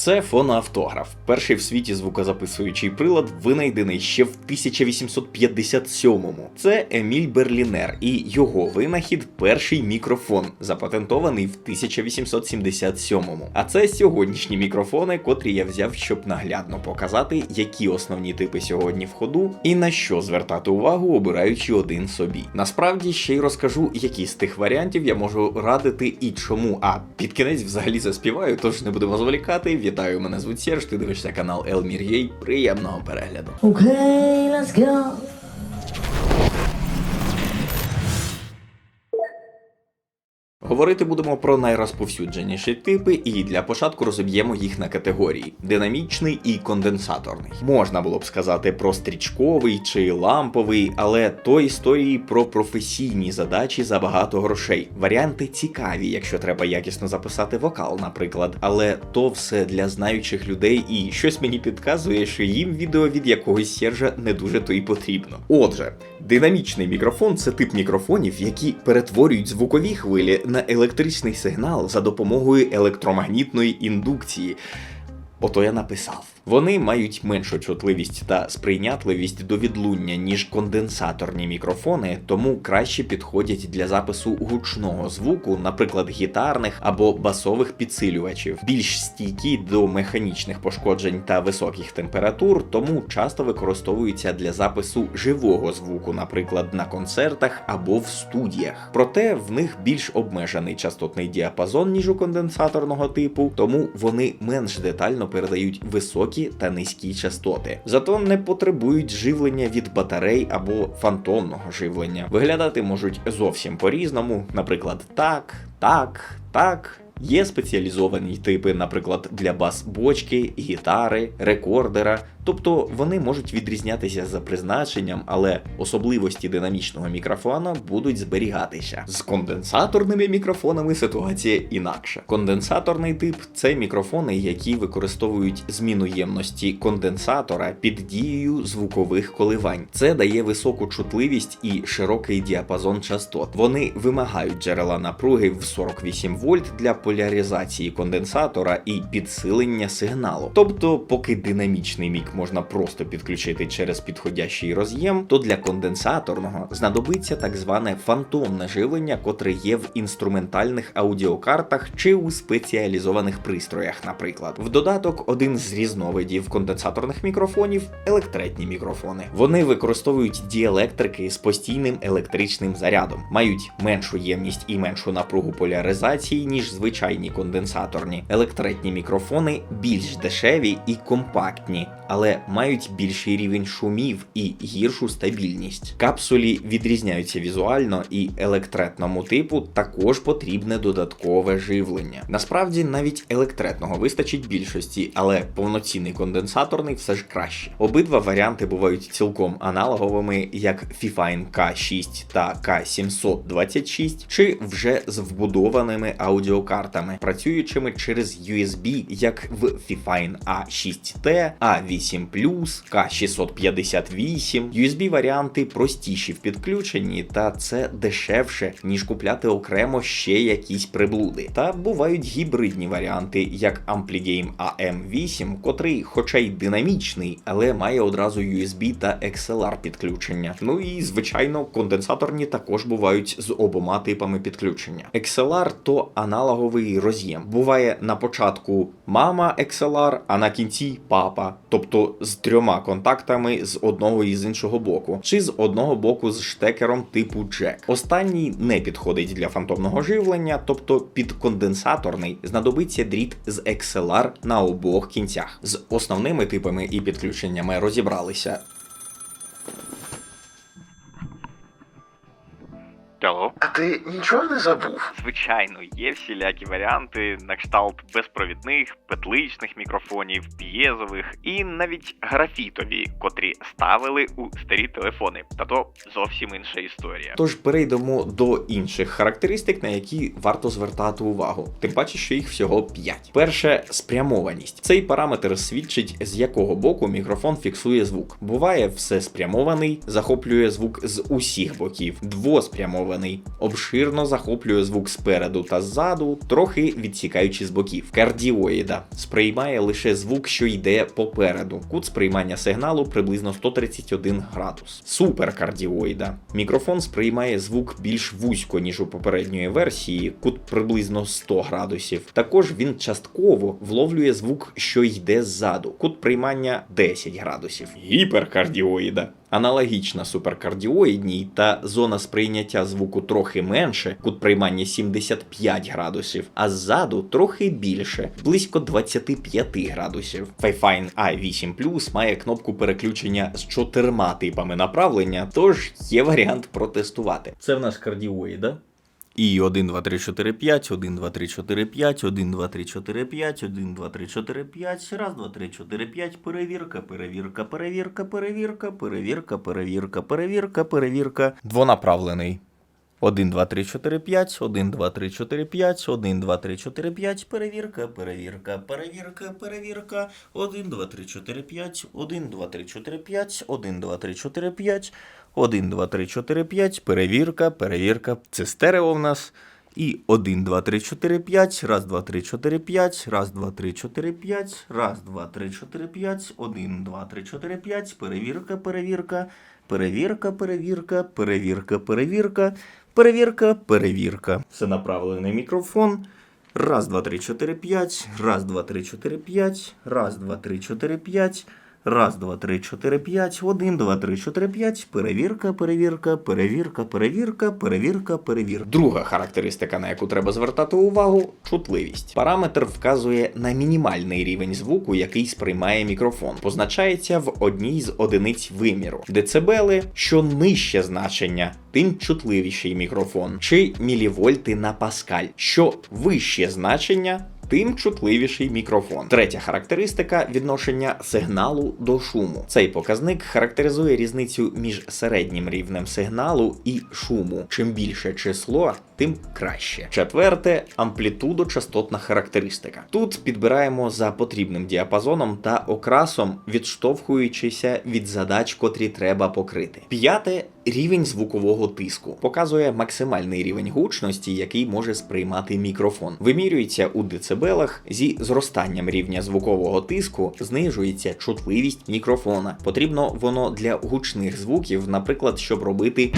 Це фоноавтограф, перший в світі звукозаписуючий прилад, винайдений ще в 1857-му. Це Еміль Берлінер і його винахід перший мікрофон, запатентований в 1877-му. А це сьогоднішні мікрофони, котрі я взяв, щоб наглядно показати, які основні типи сьогодні в ходу і на що звертати увагу, обираючи один собі. Насправді ще й розкажу, які з тих варіантів я можу радити і чому. А під кінець взагалі заспіваю, тож не будемо зволікати. Вітаю, мене звуть Серж, ти дивишся канал Елмір Приємного перегляду. Okay, let's go. Говорити будемо про найрозповсюдженіші типи, і для початку розоб'ємо їх на категорії: динамічний і конденсаторний. Можна було б сказати про стрічковий чи ламповий, але то історії про професійні задачі за багато грошей. Варіанти цікаві, якщо треба якісно записати вокал, наприклад, але то все для знаючих людей, і щось мені підказує, що їм відео від якогось сержа не дуже то й потрібно. Отже, динамічний мікрофон це тип мікрофонів, які перетворюють звукові хвилі на електричний сигнал за допомогою електромагнітної індукції. Ото я написав. Вони мають меншу чутливість та сприйнятливість до відлуння, ніж конденсаторні мікрофони, тому краще підходять для запису гучного звуку, наприклад, гітарних або басових підсилювачів, більш стійкі до механічних пошкоджень та високих температур, тому часто використовуються для запису живого звуку, наприклад, на концертах або в студіях. Проте в них більш обмежений частотний діапазон, ніж у конденсаторного типу, тому вони менш детально передають високі та низькі частоти. Зато не потребують живлення від батарей або фантомного живлення. Виглядати можуть зовсім по-різному, наприклад, так, так, так. Є спеціалізовані типи, наприклад, для бас-бочки, гітари, рекордера. Тобто вони можуть відрізнятися за призначенням, але особливості динамічного мікрофона будуть зберігатися. З конденсаторними мікрофонами ситуація інакша. Конденсаторний тип це мікрофони, які використовують зміну ємності конденсатора під дією звукових коливань. Це дає високу чутливість і широкий діапазон частот. Вони вимагають джерела напруги в 48 вольт для поляризації конденсатора і підсилення сигналу. Тобто, поки динамічний можна просто підключити через підходящий роз'єм, то для конденсаторного знадобиться так зване фантомне живлення, котре є в інструментальних аудіокартах чи у спеціалізованих пристроях, наприклад. В додаток один з різновидів конденсаторних мікрофонів електретні мікрофони. Вони використовують діелектрики з постійним електричним зарядом, мають меншу ємність і меншу напругу поляризації, ніж звичайні конденсаторні. Електретні мікрофони більш дешеві і компактні, але мають більший рівень шумів і гіршу стабільність. Капсулі відрізняються візуально і електретному типу також потрібне додаткове живлення. Насправді навіть електретного вистачить більшості, але повноцінний конденсаторний все ж краще. Обидва варіанти бувають цілком аналоговими, як Fifine K6 та K726, чи вже з вбудованими аудіокартами, працюючими через USB, як в Fifine A6T, A8 K658. USB варіанти простіші в підключенні, та це дешевше, ніж купляти окремо ще якісь приблуди. Та бувають гібридні варіанти, як Ampligame AM8, котрий, хоча й динамічний, але має одразу USB та XLR підключення. Ну і звичайно, конденсаторні також бувають з обома типами підключення. XLR то аналоговий роз'єм. Буває на початку мама XLR, а на кінці папа, тобто з трьома контактами з одного і з іншого боку, чи з одного боку з штекером типу Джек. Останній не підходить для фантомного живлення, тобто під конденсаторний знадобиться дріт з XLR на обох кінцях. З основними типами і підключеннями розібралися. Алло? А ти нічого не забув? Звичайно, є всілякі варіанти на кшталт безпровідних, петличних мікрофонів, п'єзових і навіть графітові, котрі ставили у старі телефони. Та то зовсім інша історія. Тож перейдемо до інших характеристик, на які варто звертати увагу. Тим паче, що їх всього 5. Перше спрямованість. Цей параметр свідчить, з якого боку мікрофон фіксує звук. Буває все спрямований, захоплює звук з усіх боків, двоспрямований, обширно захоплює звук спереду та ззаду, трохи відсікаючи з боків. Кардіоїда сприймає лише звук, що йде попереду. Кут сприймання сигналу приблизно 131 градус. Суперкардіоїда. Мікрофон сприймає звук більш вузько, ніж у попередньої версії, кут приблизно 100 градусів. Також він частково вловлює звук, що йде ззаду. Кут приймання 10 градусів. Гіперкардіоїда. Аналогічна суперкардіоїдній та зона сприйняття звуку трохи менше, кут приймання 75 градусів, а ззаду трохи більше, близько 25 градусів. Fifine A8 Plus має кнопку переключення з чотирма типами направлення, тож є варіант протестувати. Це в нас кардіоїда. І 1, 2, 3, 4, 5, 1, 2, 3, 4, 5, 1, 2, 3, 4, 5, 1, 2, 3, 4, 5, раз, 2, 3, 4, 5, перевірка, перевірка, перевірка, перевірка, перевірка, перевірка, перевірка, перевірка. Двонаправлений. 1, 2, 3, 4, 5, 1, 2, 3, 4, 5, 1, 2, 3, 4, 5, перевірка, перевірка, перевірка, перевірка, 1, 2, 3, 4, 5, 1, 2, 3, 4, 5, 1, 2, 3, 4, 5, 1, 2, 3, 4, 5, перевірка, перевірка, це стерео в нас. І 1, 2, 3, 4, 5, раз, 2, 3, 4, 5, раз, 2, 3, 4, 5, раз, 2, 3, 4, 5, 1, 2, 3, 4, 5, перевірка, перевірка, перевірка, перевірка, перевірка, перевірка, перевірка, перевірка. Це направлений мікрофон. Раз, два, три, чотири, п'ять. Раз, два, три, чотири, п'ять. Раз, два, три, чотири, п'ять. Раз, два, три, чотири, п'ять. Один, два, три, чотири, п'ять. Перевірка, перевірка, перевірка, перевірка, перевірка, перевірка. Друга характеристика, на яку треба звертати увагу чутливість. Параметр вказує на мінімальний рівень звуку, який сприймає мікрофон. Позначається в одній з одиниць виміру. Децибели, що нижче значення, тим чутливіший мікрофон, чи мілівольти на паскаль, що вище значення. Тим чутливіший мікрофон. Третя характеристика відношення сигналу до шуму. Цей показник характеризує різницю між середнім рівнем сигналу і шуму. Чим більше число, тим краще. Четверте амплітудо-частотна характеристика. Тут підбираємо за потрібним діапазоном та окрасом, відштовхуючися від задач, котрі треба покрити. П'яте рівень звукового тиску показує максимальний рівень гучності, який може сприймати мікрофон. Вимірюється у децибелах зі зростанням рівня звукового тиску, знижується чутливість мікрофона. Потрібно воно для гучних звуків, наприклад, щоб робити.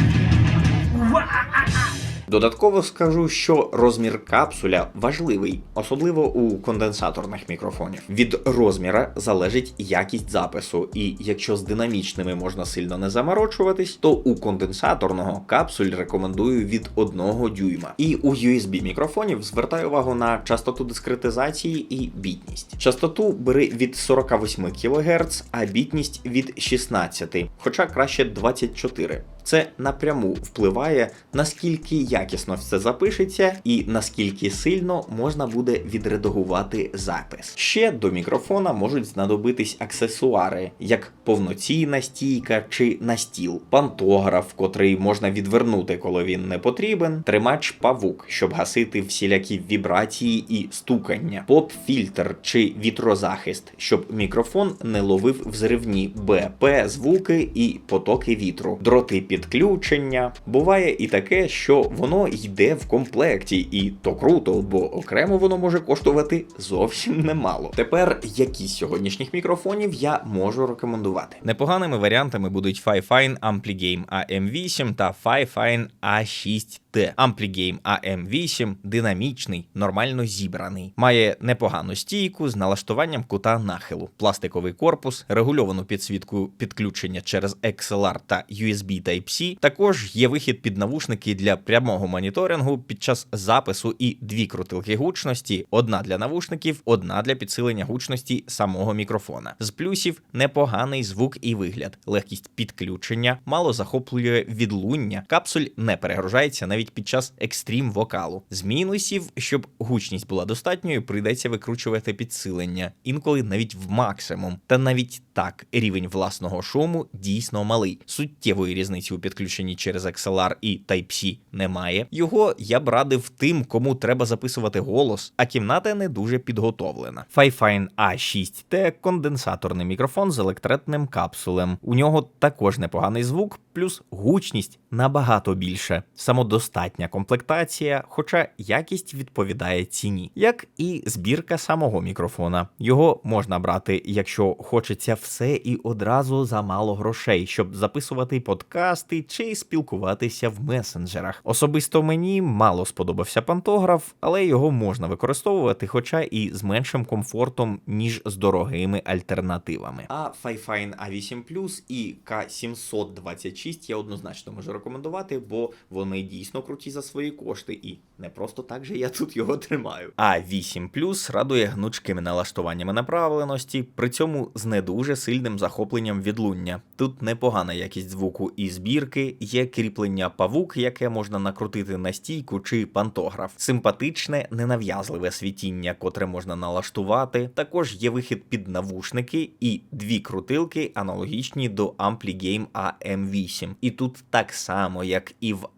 Додатково скажу, що розмір капсуля важливий, особливо у конденсаторних мікрофонів. Від розміра залежить якість запису, і якщо з динамічними можна сильно не заморочуватись, то у конденсаторного капсуль рекомендую від 1 дюйма. І у USB мікрофонів звертаю увагу на частоту дискретизації і бітність. Частоту бери від 48 кГц, а бітність від 16, хоча краще 24. Це напряму впливає, наскільки якісно все запишеться і наскільки сильно можна буде відредагувати запис. Ще до мікрофона можуть знадобитись аксесуари, як повноцінна стійка чи настіл, пантограф, котрий можна відвернути, коли він не потрібен, тримач павук, щоб гасити всілякі вібрації і стукання, поп-фільтр чи вітрозахист, щоб мікрофон не ловив взривні БП звуки і потоки вітру, дроти підключення. Буває і таке, що воно йде в комплекті, і то круто, бо окремо воно може коштувати зовсім немало. Тепер які з сьогоднішніх мікрофонів я можу рекомендувати? Непоганими варіантами будуть Fifine Ampligame AM8 та Fifine A6 T. Ampligame AM8 динамічний, нормально зібраний. Має непогану стійку з налаштуванням кута нахилу, пластиковий корпус, регульовану підсвітку підключення через XLR та USB Type-C. Також є вихід під навушники для прямого моніторингу під час запису і дві крутилки гучності: одна для навушників, одна для підсилення гучності самого мікрофона. З плюсів непоганий звук і вигляд, легкість підключення, мало захоплює відлуння. Капсуль не перегружається навіть під час екстрім вокалу. З мінусів, щоб гучність була достатньою, прийдеться викручувати підсилення, інколи навіть в максимум. Та навіть так рівень власного шуму дійсно малий. Суттєвої різниці у підключенні через XLR і Type-C немає. Його я б радив тим, кому треба записувати голос, а кімната не дуже підготовлена. Fifine A6T конденсаторний мікрофон з електретним капсулем. У нього також непоганий звук, плюс гучність набагато більше. Самодостатньо достатня комплектація, хоча якість відповідає ціні, як і збірка самого мікрофона. Його можна брати, якщо хочеться все і одразу за мало грошей, щоб записувати подкасти чи спілкуватися в месенджерах. Особисто мені мало сподобався пантограф, але його можна використовувати, хоча і з меншим комфортом, ніж з дорогими альтернативами. А Fifine A8 Plus і K726 я однозначно можу рекомендувати, бо вони дійсно круті за свої кошти, і не просто так же я тут його тримаю. А 8 Plus радує гнучкими налаштуваннями направленості, при цьому з не дуже сильним захопленням відлуння. Тут непогана якість звуку і збірки, є кріплення павук, яке можна накрутити на стійку чи пантограф, симпатичне, ненав'язливе світіння, котре можна налаштувати. Також є вихід під навушники і дві крутилки, аналогічні до Ampli-Game AM8. І тут так само, як і в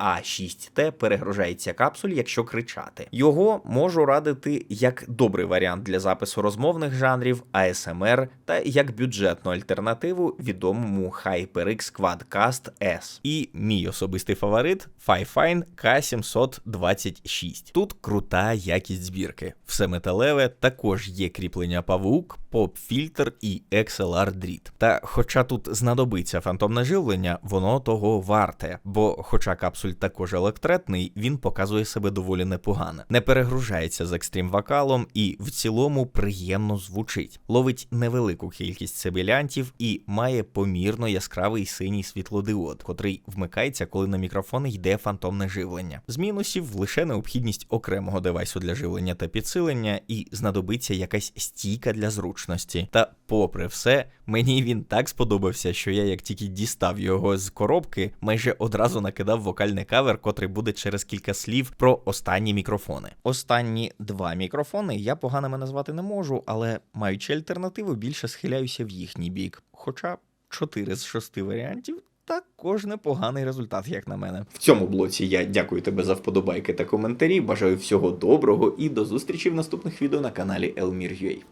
A6T, перегружається капсуль, якщо кричати. Його можу радити як добрий варіант для запису розмовних жанрів, ASMR та як бюджетну альтернативу відомому HyperX Quadcast S. І мій особистий фаворит Fifine K726. Тут крута якість збірки. Все металеве, також є кріплення павук, поп-фільтр і XLR дріт. Та хоча тут знадобиться фантомне живлення, воно того варте, бо, хоча капсуль також електретний, він показує себе доволі непогано. Не перегружається з екстрім вокалом і в цілому приємно звучить. Ловить невелику кількість сибілянтів і має помірно яскравий синій світлодіод, котрий вмикається, коли на мікрофон йде фантомне живлення. З мінусів лише необхідність окремого девайсу для живлення та підсилення, і знадобиться якась стійка для зручності. Та, попри все, мені він так сподобався, що я, як тільки дістав його з коробки, майже одразу накидав вокальний кавер, котрий буде через кілька слів про останні мікрофони. Останні два мікрофони я поганими назвати не можу, але маючи альтернативу, більше схиляюся в їхній бік. Хоча 4 з 6 варіантів. Також непоганий результат, як на мене. В цьому блоці я дякую тебе за вподобайки та коментарі. Бажаю всього доброго і до зустрічі в наступних відео на каналі Elmir.ua.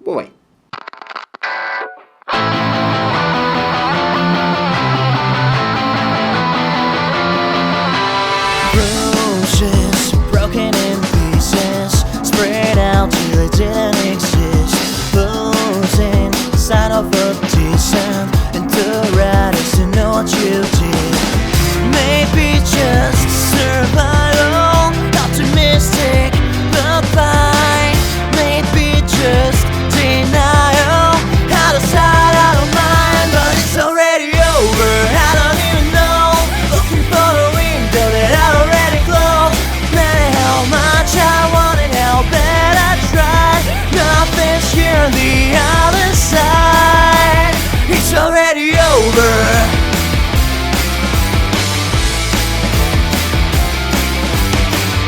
Бувай!